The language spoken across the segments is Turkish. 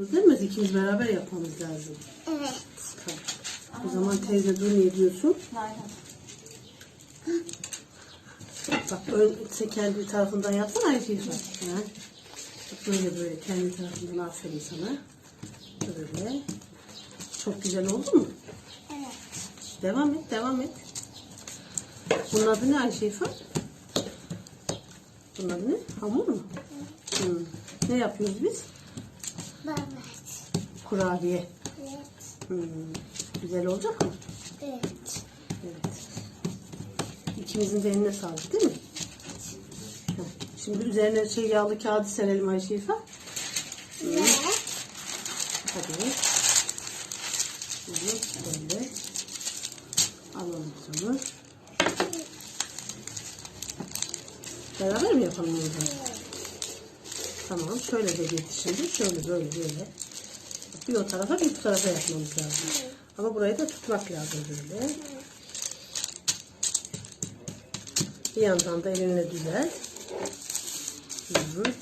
Değil mi? İkimiz beraber yapmamız lazım. Evet. Tamam. O zaman teyze dur ne diyorsun? Bak böyle sen kendi tarafından yapsana Ayşe bak. Bak böyle böyle kendi tarafından aferin sana. Böyle. Çok güzel oldu mu? Evet. Devam et, devam et. Bunun adı ne Ayşe İfa? Bunun adı ne? Hamur mu? Hmm. Ne yapıyoruz biz? Evet. Kurabiye. Evet. Hmm. Güzel olacak mı? Evet. Evet. İkimizin de eline sağlık değil mi? Heh. Şimdi üzerine şey yağlı kağıdı serelim Ayşe İfa. Ve Hadi. Evet, böyle. Alalım bunu. Beraber mi yapalım o zaman? Tamam, şöyle de getir şimdi. Şöyle böyle böyle. Bir o tarafa bir bu tarafa yapmamız lazım. Ama burayı da tutmak lazım böyle. Bir yandan da elinle düzelt. Hı -hı.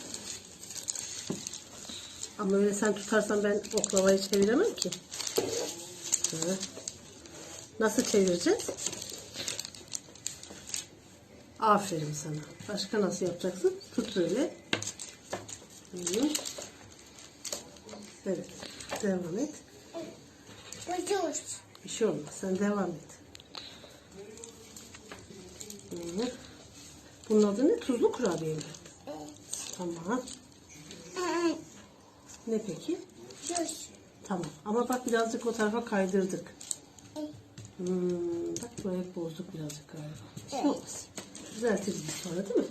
Ama öyle sen tutarsan ben oklavayı çeviremem ki. Hı. Nasıl çevireceğiz? Aferin sana. Başka nasıl yapacaksın? Tut böyle. Hı. Evet. Devam et. ucuz. Bir şey olmaz. Sen devam et. Hı. Bunun adı ne? Tuzlu kurabiye mi? Evet. Tamam. Evet. Ne peki? Ucuz. Tamam. Ama bak birazcık o tarafa kaydırdık. Evet. Hmm, bak böyle bozduk birazcık galiba. Evet. Düzeltiriz sonra değil mi?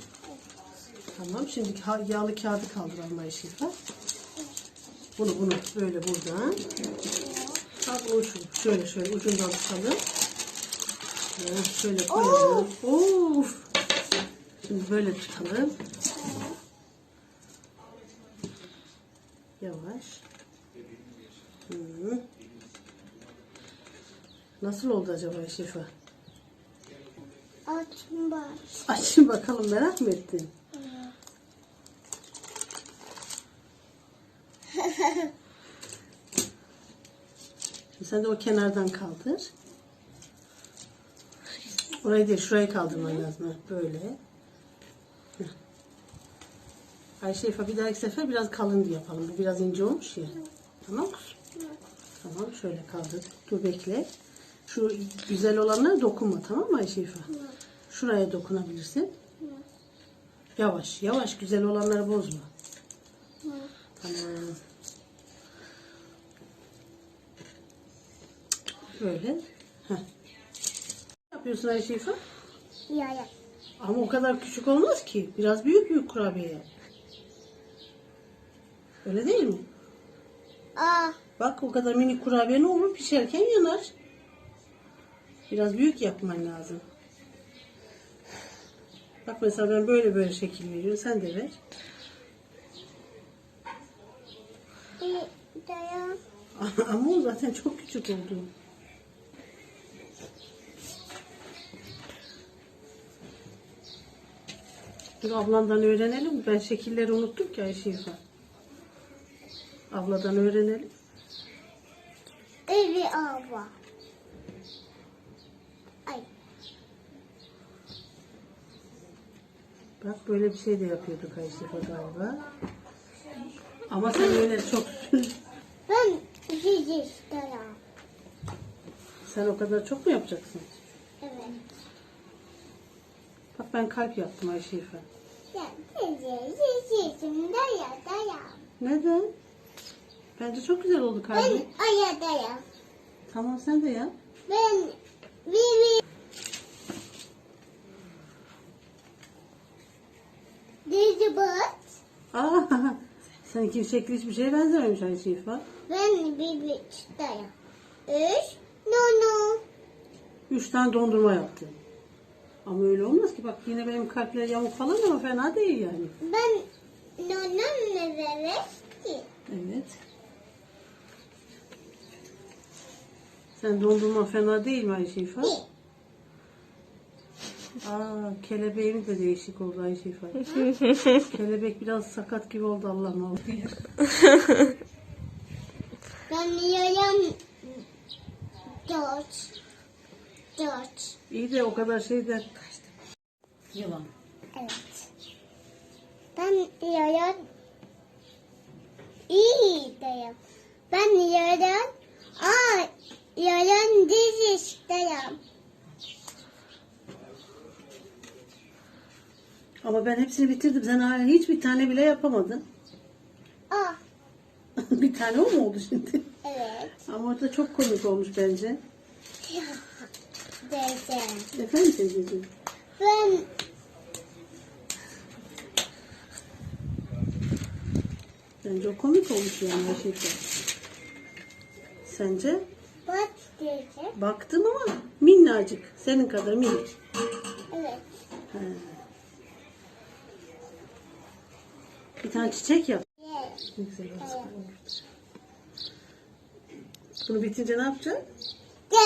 Tamam. Şimdi yağlı kağıdı kaldıralım Ayşe İfa. Bunu bunu böyle buradan. Bak ucu. Şöyle şöyle ucundan tutalım. Şöyle koyalım. Of. Şimdi böyle tutalım. Yavaş. Hı. Nasıl oldu acaba Şifa? Açın baş. Açın bakalım merak mı ettin? Sen de o kenardan kaldır. Orayı değil şurayı kaldırman lazım. Böyle. Ayşe İfa bir dahaki sefer biraz kalın diye yapalım. Bu biraz ince olmuş ya. Tamam mı? Tamam şöyle kaldır. Dur bekle. Şu güzel olanlara dokunma tamam mı Ayşe İfa? Şuraya dokunabilirsin. Yavaş yavaş güzel olanları bozma. Tamam. Böyle. Heh. Ne yapıyorsun Ayşe İfa? Ya ya. Ama o kadar küçük olmaz ki. Biraz büyük büyük kurabiye. Öyle değil mi? Aa. Bak o kadar minik kurabiye ne olur pişerken yanar. Biraz büyük yapman lazım. Bak mesela ben böyle böyle şekil veriyorum. Sen de ver. Ama o zaten çok küçük oldu. Dur ablandan öğrenelim. Ben şekilleri unuttum ki Ayşe İfa. Abladan öğrenelim. Evi ava. Ay. Bak böyle bir şey de yapıyorduk Ayşe İfa galiba. Ama sen öyle çok... Ben isterim. sen o kadar çok mu yapacaksın? Evet. Bak ben kalp yaptım Ayşe İfa. Ya sizi sizi isterim. Daya daya. Neden? Bence çok güzel oldu Ben kalbim. aya daya. Tamam sen de yap. Ben Vivi. Dizi bot. Aa, seninki şekli hiçbir şeye benzememiş Ayşe İfa. Ben Vivi daya. Üç. No no. Üç tane dondurma yaptı. Ama öyle olmaz ki. Bak yine benim kalpler yamuk falan ama fena değil yani. Ben no no ne verir ki? Evet. Sen dondurma fena değil mi Ayşe İfa? Bir. Aa, kelebeğin de değişik oldu Ayşe İfa. Kelebek biraz sakat gibi oldu Allah ne oldu. Ben yiyorum dört. Dört. İyi de o kadar şeyden Yalan. Evet. Ben yiyorum. İyi diyorum. Ben yiyorum. Aa, yiyorum diz isterim. Ama ben hepsini bitirdim. Sen hala hiçbir tane bile yapamadın. Aa, bir tane o mu oldu şimdi? evet. Ama orada çok komik olmuş bence. Dedim. Efendim teyzeciğim? Ben Bence o komik olmuş yani gerçekten. Sence? bak dedim. Baktım ama minnacık. Senin kadar minik. Evet. He. Bir tane çiçek yap. Yes. Ne güzel olsun. Bunu bitince ne yapacaksın? De.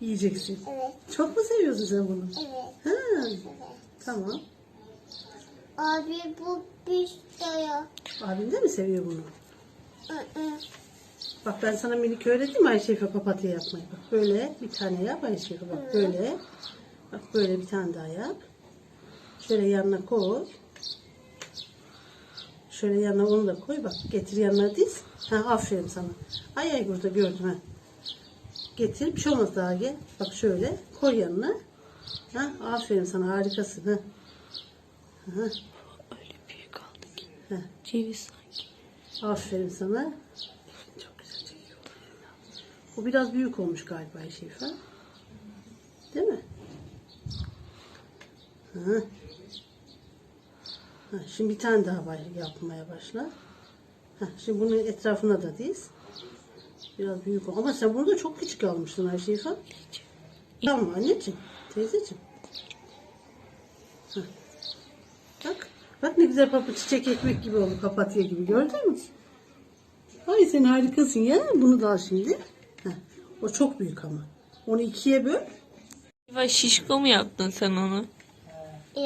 Yiyeceksin. Evet. Çok mu seviyorsun sen bunu? Evet. Ha, Evet. tamam. Abi bu doya. Abin de mi seviyor bunu? Hı. Bak ben sana minik öğrettim Ayşe Efe papatya yapmayı. Bak böyle bir tane yap Ayşe Efe bak böyle. Bak böyle bir tane daha yap. Şöyle yanına koy. Şöyle yanına onu da koy. Bak getir yanına diz. Ha aferin sana. Ay ay burada gördüm ha. Getir bir şey olmaz daha gel. Bak şöyle koy yanına. Ha aferin sana harikasın ha. Ha, Öyle büyük aldı ki. ha. Ceviz sanki. Aferin sana. Çok güzel çekiyor. Bu biraz büyük olmuş galiba Şifa. Değil mi? Hı. Ha, şimdi bir tane daha yapmaya başla. Ha, şimdi bunun etrafına da diz. Biraz büyük ol- Ama sen burada çok küçük almıştın Ayşefa. Tamam anneciğim, teyzeciğim. Ha. Bak, bak ne güzel papa çiçek ekmek gibi oldu, papatya gibi gördün mü? Ay sen harikasın ya. Bunu da al şimdi. Heh. O çok büyük ama. Onu ikiye böl. Acaba şişko mu yaptın sen onu?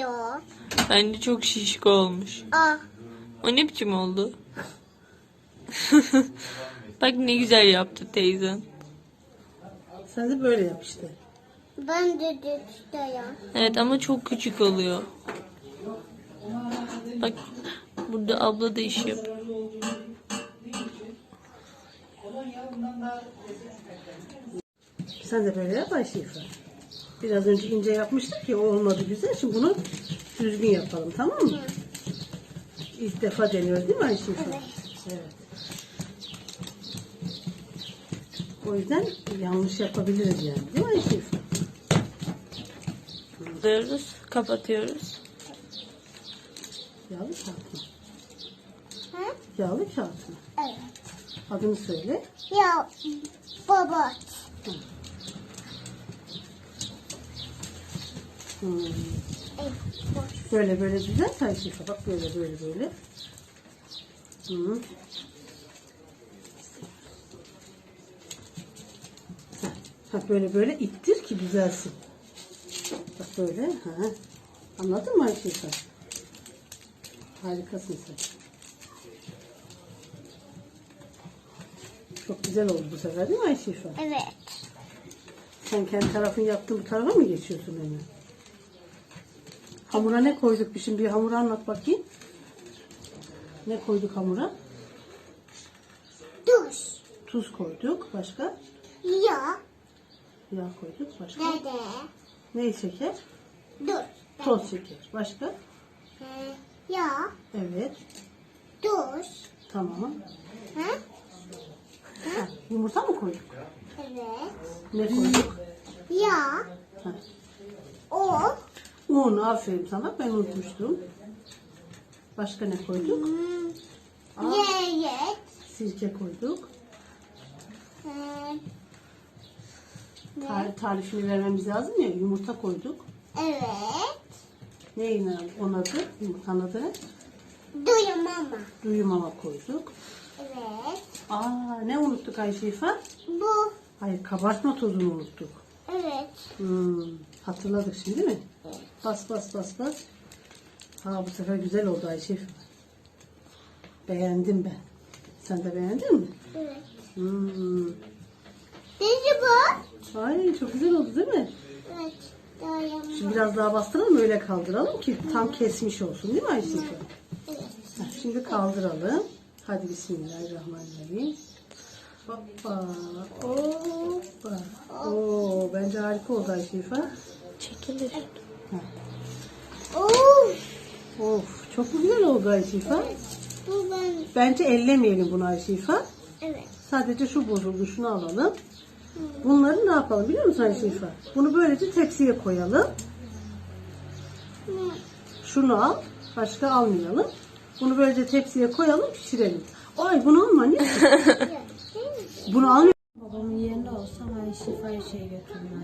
Yok. Bence çok şişko olmuş. Aa. O ne biçim oldu? Bak ne güzel yaptı teyzen. Sen de böyle yap işte. Ben de isterim. Evet ama çok küçük oluyor. Bak burada abla da iş yapıyor. Sen de böyle yap Ayşe İfa. Biraz önce ince yapmıştık ya o olmadı güzel. Şimdi bunu düzgün yapalım tamam mı? İlk defa deniyor değil mi Ayşe İfa? Evet. O yüzden yanlış yapabiliriz yani değil mi Ayşe? Diyoruz, kapatıyoruz. Yağlı kağıt mı? Ha? Yağlı kağıt mı? Evet. Adını söyle. Ya baba. Hmm. Böyle böyle düzelt Ayşe. Bak böyle böyle böyle. Hı. Ha, böyle böyle ittir ki düzelsin. Bak böyle. Ha. Anladın mı Ayşe İfa? Harikasın sen. Çok güzel oldu bu sefer değil mi Ayşe İfa? Evet. Sen kendi tarafın yaptığın bu tarafa mı geçiyorsun hemen? Hamura ne koyduk? Bir şimdi bir hamuru anlat bakayım. Ne koyduk hamura? Dur. Tuz koyduk. Başka? Ya. Yağ koyduk. Başka? Dede. Ne şeker? Dur. Toz şeker. Başka? Ee, Ya. Evet. Dur. Tamam. Ha? Ha, yumurta mı koyduk? Evet. Ne koyduk? Ya. Ha. O. Un. Aferin sana. Ben unutmuştum. Başka ne koyduk? Hmm. Aa. Sirke koyduk. Ee, Tar- tarifini vermemiz lazım ya. Yumurta koyduk. Evet. Neyin onun adı? Yumurtanın adı? Duyum ama. Duyumama koyduk. Evet. Aa ne unuttuk Ayşe İfa? Bu. Hayır kabartma tozunu unuttuk. Evet. Hmm, hatırladık şimdi değil mi? Evet. Bas bas bas bas. Ha bu sefer güzel oldu Ayşe İfa. Beğendim ben. Sen de beğendin mi? Evet. Hmm. Neydi bu? Ay çok güzel oldu değil mi? Evet. Dayanma. Şimdi biraz daha bastıralım öyle kaldıralım ki tam kesmiş olsun değil mi Ayşe? Evet. Şimdi kaldıralım. Hadi bismillahirrahmanirrahim. Hoppa. Hoppa. Oo, bence harika oldu Ayşe İfa. Çekilir. Oo. Of çok güzel oldu Ayşe İfa. Bu ben. Bence ellemeyelim bunu Ayşe İfa. Evet. Sadece şu bozuldu şunu alalım. Bunları ne yapalım biliyor musun Ayşe İfa? Bunu böylece tepsiye koyalım. Şunu al. Başka almayalım. Bunu böylece tepsiye koyalım pişirelim. Ay bunu alma mi? Bunu almıyor. Babamın yerinde olsam hani şifayı şey götürürüm